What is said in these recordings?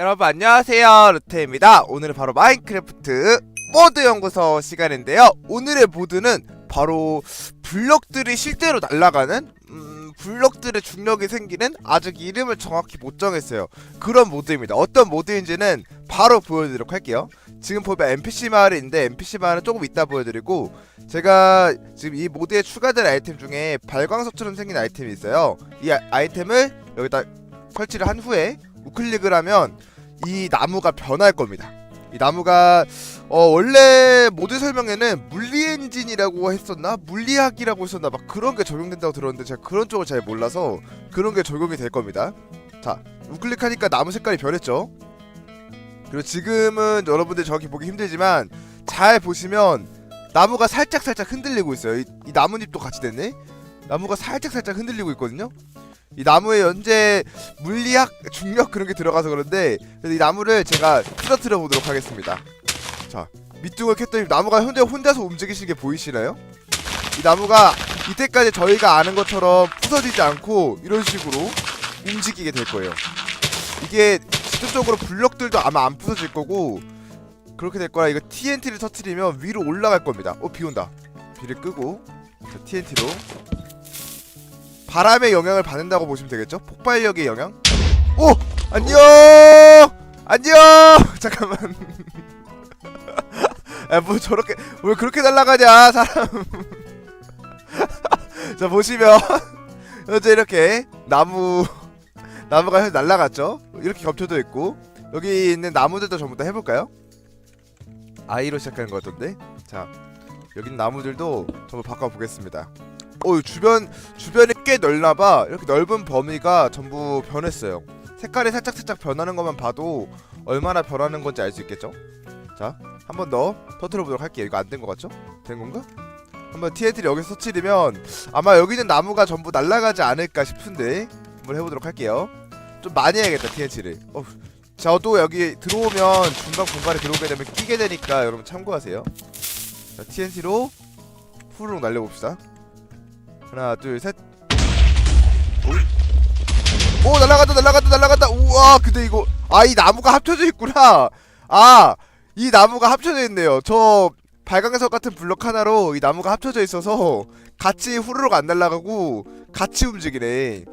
여러분 안녕하세요. 루테입니다. 오늘은 바로 마인크래프트 모드 연구소 시간인데요. 오늘의 모드는 바로 블럭들이 실제로 날아가는 음, 블럭들의 중력이 생기는 아직 이름을 정확히 못 정했어요. 그런 모드입니다. 어떤 모드인지는 바로 보여드리도록 할게요. 지금 보면 NPC 마을이 있는데 NPC 마을은 조금 이따 보여드리고 제가 지금 이 모드에 추가된 아이템 중에 발광석처럼 생긴 아이템이 있어요. 이 아, 아이템을 여기다 설치를 한 후에 우클릭을 하면 이 나무가 변할 겁니다. 이 나무가 어 원래 모드 설명에는 물리 엔진이라고 했었나 물리학이라고 했었나 막 그런 게 적용된다고 들었는데 제가 그런 쪽을 잘 몰라서 그런 게 적용이 될 겁니다. 자 우클릭하니까 나무 색깔이 변했죠. 그리고 지금은 여러분들 정확히 보기 힘들지만 잘 보시면 나무가 살짝 살짝 흔들리고 있어요. 이, 이 나뭇잎도 같이 됐네. 나무가 살짝 살짝 흔들리고 있거든요. 이 나무에 현재 물리학, 중력 그런 게 들어가서 그런데 이 나무를 제가 쓰러뜨려 보도록 하겠습니다. 자, 밑둥을 캤더니 나무가 현재 혼자서 움직이시는 게 보이시나요? 이 나무가 이때까지 저희가 아는 것처럼 부서지지 않고 이런 식으로 움직이게 될 거예요. 이게 직접적으로 블럭들도 아마 안 부서질 거고 그렇게 될 거라 이거 TNT를 터트리면 위로 올라갈 겁니다. 어, 비 온다. 비를 끄고 자, TNT로 바람의 영향을 받는다고 보시면 되겠죠? 폭발력의 영향? 오! 안녕! 안녕! 잠깐만. 야, 뭐 저렇게 왜 그렇게 날아가냐, 사람. 자, 보시면 현재 이렇게 나무 나무가 현재 날아갔죠? 이렇게 겹쳐져 있고 여기 있는 나무들도 전부 다 해볼까요? 아이로 시작하는 것 같던데. 자, 있는 나무들도 전부 바꿔보겠습니다. 어, 주변 주변이 꽤 넓나봐. 이렇게 넓은 범위가 전부 변했어요. 색깔이 살짝 살짝 변하는 것만 봐도 얼마나 변하는 건지 알 수 있겠죠? 자, 한 번 더 터트려 보도록 할게요. 이거 안 된 것 같죠? 된 건가? 한번 TNT를 여기서 터트리면 아마 여기 있는 나무가 전부 날아가지 않을까 싶은데 한번 해보도록 할게요. 좀 많이 해야겠다 TNT를. 어, 저도 여기 들어오면 중간 공간에 들어오게 되면 끼게 되니까 여러분 참고하세요. 자, TNT로 후루룩 날려봅시다. 하나 둘셋. 오! 오 날라간다 날라간다 날라간다. 우와 근데 이거 아 이 나무가 합쳐져 있구나. 아 이 나무가 합쳐져 있네요. 저 발광석 같은 블럭 하나로 이 나무가 합쳐져 있어서 같이 후루룩 안 날아가고 같이 움직이네.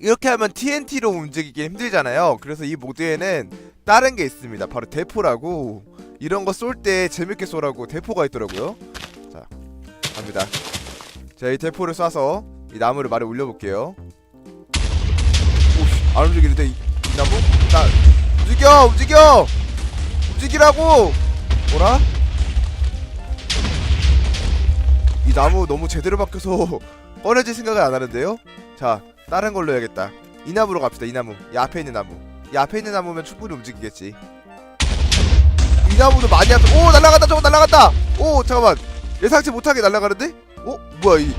이렇게 하면 TNT로 움직이기 힘들잖아요. 그래서 이 모드에는 다른 게 있습니다. 바로 대포라고. 이런 거 쏠 때 재밌게 쏘라고 대포가 있더라고요. 자 갑니다 자, 이 대포를 쏴서 이 나무를 말에 올려볼게요. 오씨, 안 움직이는데 이, 이 나무? 자, 움직여, 움직여, 움직이라고. 뭐라? 이 나무 너무 제대로 박혀서 꺼내질 생각을 안 하는데요. 자, 다른 걸로 해야겠다. 이 나무로 갑시다. 이 나무. 이 앞에 있는 나무. 이 앞에 있는 나무면 충분히 움직이겠지. 이 나무도 많이 앞에. 오, 날라갔다. 저거 날라갔다. 오, 잠깐만. 예상치 못하게 날아가는데? 어? 뭐야 이?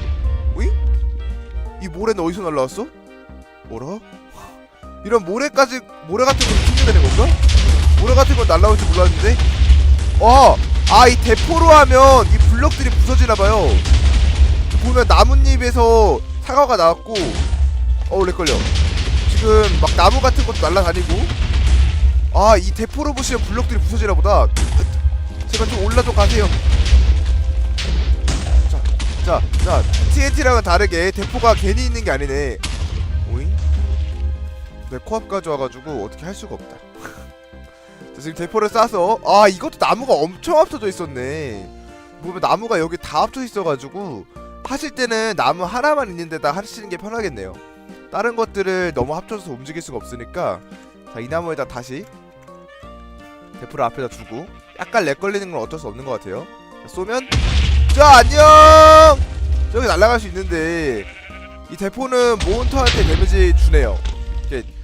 오잉? 이 모래는 어디서 날라왔어? 뭐라? 이런 모래까지 모래 같은 거 튕겨내는 건가? 모래 같은 건 날라올 줄 몰랐는데? 어! 아 이 대포로 하면 이 블럭들이 부서지나봐요 보면 나뭇잎에서 사과가 나왔고 어우 렉걸려 지금 막 나무 같은 것도 날라다니고 아 이 대포로 보시면 블럭들이 부서지나보다 제발 좀 올라 좀 가세요 자, 자, TNT랑은 다르게 대포가 괜히 있는 게 아니네. 오잉? 내 코앞까지 와가지고 어떻게 할 수가 없다. 자, 지금 대포를 쏴서 아 이것도 나무가 엄청 합쳐져 있었네. 보면 나무가 여기 다 합쳐 있어가지고 하실 때는 나무 하나만 있는 데다 하시는 게 편하겠네요. 다른 것들을 너무 합쳐서 움직일 수가 없으니까 자 이 나무에다 다시 대포를 앞에다 두고 약간 렉 걸리는 건 어쩔 수 없는 것 같아요. 자, 쏘면 자 안녕! 저기 날아갈 수 있는데 이 대포는 몬스터한테 데미지 주네요.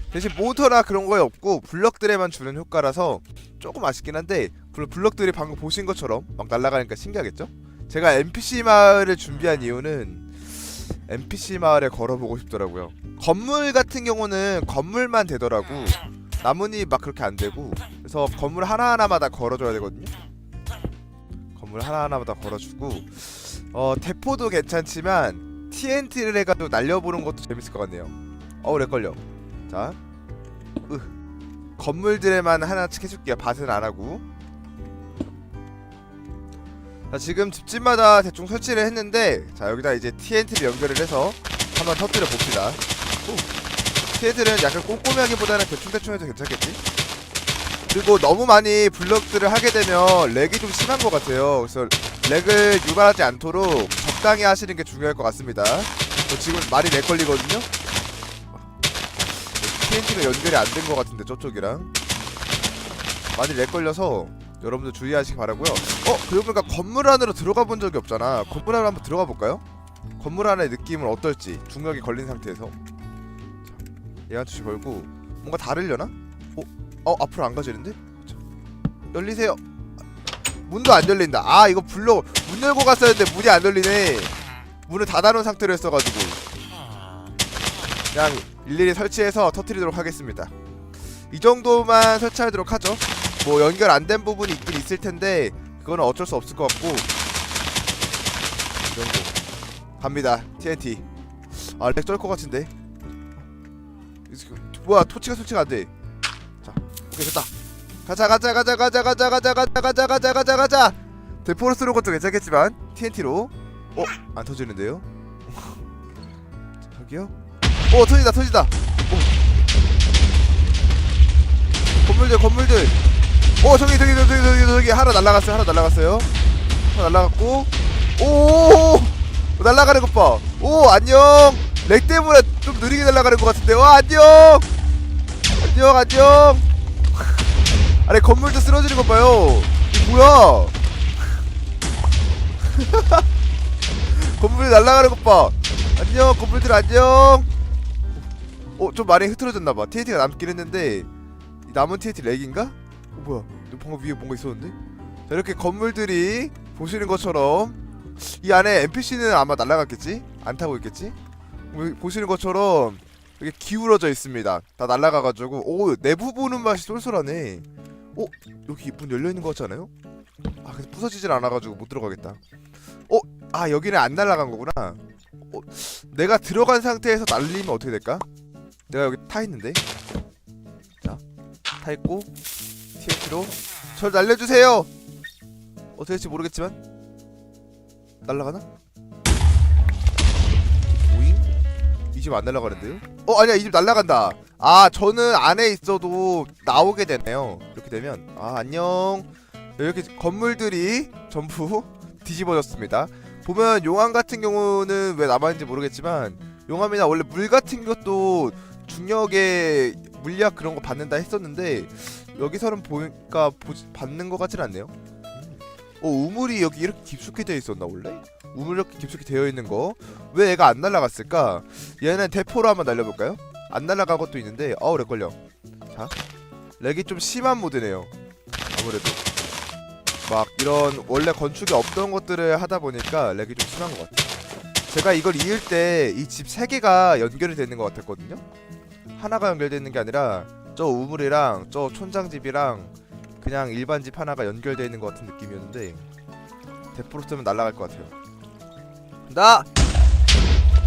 대신 몬스터나 그런 거에 없고 블럭들에만 주는 효과라서 조금 아쉽긴 한데 물론 블럭들이 방금 보신 것처럼 막 날아가니까 신기하겠죠? 제가 NPC 마을을 준비한 이유는 NPC 마을에 걸어보고 싶더라고요. 건물 같은 경우는 건물만 되더라고. 나뭇잎 막 그렇게 안 되고. 그래서 건물 하나하나마다 걸어줘야 되거든요 건물 하나하나마다 걸어주고 어 대포도 괜찮지만 TNT를 해가지고 날려보는 것도 재밌을 것 같네요 어우 렉걸려 자 으. 건물들에만 하나씩 해줄게요 밭은 안 하고 자 지금 집집마다 대충 설치를 했는데 자 여기다 이제 TNT를 연결을 해서 한번 터뜨려 봅시다 TNT는 약간 꼼꼼하기보다는 대충대충 해도 괜찮겠지? 그리고 너무 많이 블럭들을 하게 되면 렉이 좀 심한 것 같아요 그래서 렉을 유발하지 않도록 적당히 하시는 게 중요할 것 같습니다 저 지금 많이 렉 걸리거든요 TNT가 연결이 안 된 것 같은데 저쪽이랑 많이 렉 걸려서 여러분들 주의하시기 바라고요. 어 그러고 보니까 건물 안으로 들어가 본 적이 없잖아. 건물 안으로 한번 들어가 볼까요? 건물 안의 느낌은 어떨지 중력이 걸린 상태에서 자, 얘한 투시 걸고 뭔가 다르려나? 어? 어 앞으로 안 가지는데? 자, 열리세요. 문도 안 열린다. 아 이거 불러 문 열고 갔었는데 문이 안 열리네. 문을 닫아놓은 상태로 했어가지고 그냥 일일이 설치해서 터트리도록 하겠습니다. 이 정도만 설치하도록 하죠. 뭐 연결 안 된 부분이 있긴 있을 텐데 그거는 어쩔 수 없을 것 같고 이 정도 갑니다. TNT. 아렉 쩔 것 같은데. 뭐야 토치가 설치가 안 돼. 자 오케이 됐다. 가자 가자 가자 가자 가자 가자 가자 가자 가자 가자 가자. 쓰는 것도 괜찮겠지만 TNT로 어? 안 터지는데요? 자, 저기요? 오 터진다 터진다 오. 건물들 건물들 오 저기 저기 저기 저기 저기, 하나 날라갔어요 하나 날라갔어요 하나 날라갔고 오 날라가는 것봐오 안녕 렉 때문에 좀 느리게 날아가는 것 같은데 와 안녕 안녕 안녕 아니 건물도 쓰러지는 것 봐요. 뭐야? 건물이 날아가는 것봐. 안녕 건물들 안녕. 어 좀 많이 흐트러졌나봐. TNT가 남긴 했는데 이 남은 TNT 렉인가? 어 뭐야? 너 방금 위에 뭔가 있었는데? 자 이렇게 건물들이 보시는 것처럼 이 안에 NPC는 아마 날아갔겠지? 안 타고 있겠지? 뭐, 보시는 것처럼 이게 기울어져 있습니다. 다 날아가가지고. 오 내부 보는 맛이 쏠쏠하네 어? 여기 문 열려있는 거 같지 않아요? 아 근데 부서지질 않아가지고 못 들어가겠다 어? 아 여기는 안 날아간 거구나 어? 내가 들어간 상태에서 날리면 어떻게 될까? 내가 여기 타 있는데 자 타 있고 TNT로 절 날려주세요 어떻게 될지 모르겠지만 날라가나? 오잉? 이 집 안 날라가는데요? 어 아니야 이 집 날라간다 아 저는 안에 있어도 나오게 되네요 되면 아 안녕 이렇게 건물들이 전부 뒤집어졌습니다 보면 용암 같은 경우는 왜 남아있는지 모르겠지만 용암이나 원래 물 같은 것도 중력의 물리학 그런 거 받는다 했었는데 여기서는 보니까 보지, 받는 것 같진 않네요 음. 어 우물이 여기 이렇게 깊숙이 되어 있었나 원래? 우물 이렇게 깊숙이 되어 있는 거 왜 얘가 안 날아갔을까? 얘는 대포로 한번 날려볼까요? 안 날아간 것도 있는데 어우 렉 걸려 자 렉이 좀 심한 모드네요. 아무래도. 막 이런 원래 건축이 없던 것들을 하다 보니까 렉이 좀 심한 것 같아요. 제가 이걸 이을 때 이 집 세 개가 연결이 되는 것 같았거든요. 하나가 연결되어 있는 게 아니라 저 우물이랑 저 촌장집이랑 그냥 일반 집 하나가 연결되어 있는 것 같은 느낌이었는데 쓰면 날아갈 것 같아요. 나!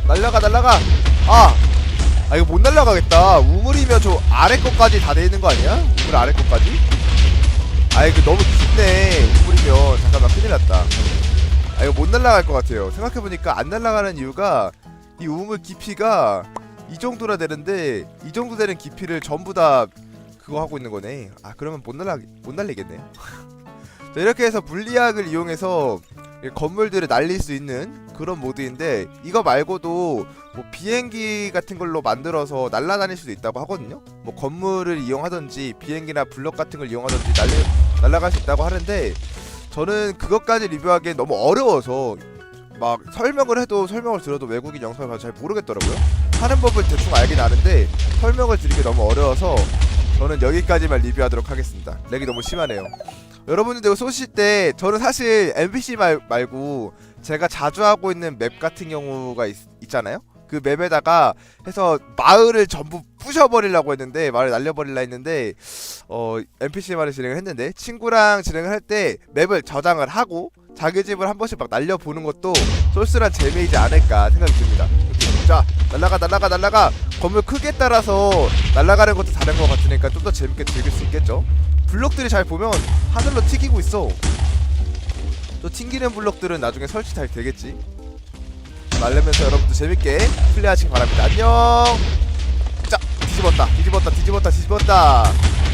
날라가 날라가! 아! 아 이거 못 날라가겠다. 우물이면 저 아래 것까지 다 돼 있는 거 아니야? 우물 아래 것까지? 아 이거 너무 깊네 우물이면. 잠깐만 큰일 났다. 아 이거 못 날라갈 것 같아요. 생각해보니까 안 날라가는 이유가 이 우물 깊이가 이 정도라 되는데 이 정도 되는 깊이를 전부 다 그거 하고 있는 거네. 아 그러면 못 날라 못 날리겠네. 자 이렇게 해서 물리학을 이용해서 이 건물들을 날릴 수 있는 그런 모드인데 이거 말고도 뭐 비행기 같은 걸로 만들어서 날아다닐 수도 있다고 하거든요. 뭐 건물을 이용하든지 비행기나 블럭 같은 걸 이용하든지 날리, 날아갈 수 있다고 하는데 저는 그것까지 리뷰하기엔 너무 어려워서 막 설명을 해도 설명을 들어도 외국인 영상을 봐서 잘 모르겠더라고요. 하는 법을 대충 알긴 아는데 설명을 드리기 너무 어려워서 저는 여기까지만 리뷰하도록 하겠습니다. 렉이 너무 심하네요 여러분들 쏘실 때 저는 사실 NPC 말, 말고 제가 자주 하고 있는 맵 같은 경우가 있, 있잖아요? 그 맵에다가 해서 마을을 전부 부셔버리려고 했는데 마을을 날려버리려 했는데 어 NPC 말을 진행을 했는데 친구랑 진행을 할 때 맵을 저장을 하고 자기 집을 한 번씩 막 날려보는 것도 쏠쏠한 재미이지 않을까 생각이 듭니다. 자 날라가 날라가 날라가. 건물 크기에 따라서 날아가는 것도 다른 것 같으니까 좀 더 재밌게 즐길 수 있겠죠 블록들이 잘 보면 하늘로 튀기고 있어. 또 튕기는 블록들은 나중에 설치 잘 되겠지. 말려면서 여러분도 재밌게 플레이하시기 바랍니다. 안녕! 자 뒤집었다. 뒤집었다 뒤집었다 뒤집었다.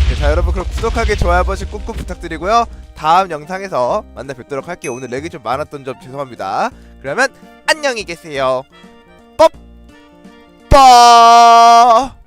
네, 자 여러분 그럼 구독하기 좋아요 한 번씩 꾹꾹 부탁드리고요. 다음 영상에서 만나 뵙도록 할게요. 오늘 렉이 좀 많았던 점 죄송합니다. 그러면 안녕히 계세요. 뽀뽀